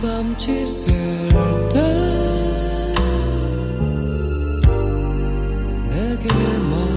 밤 짓을 때 내게 말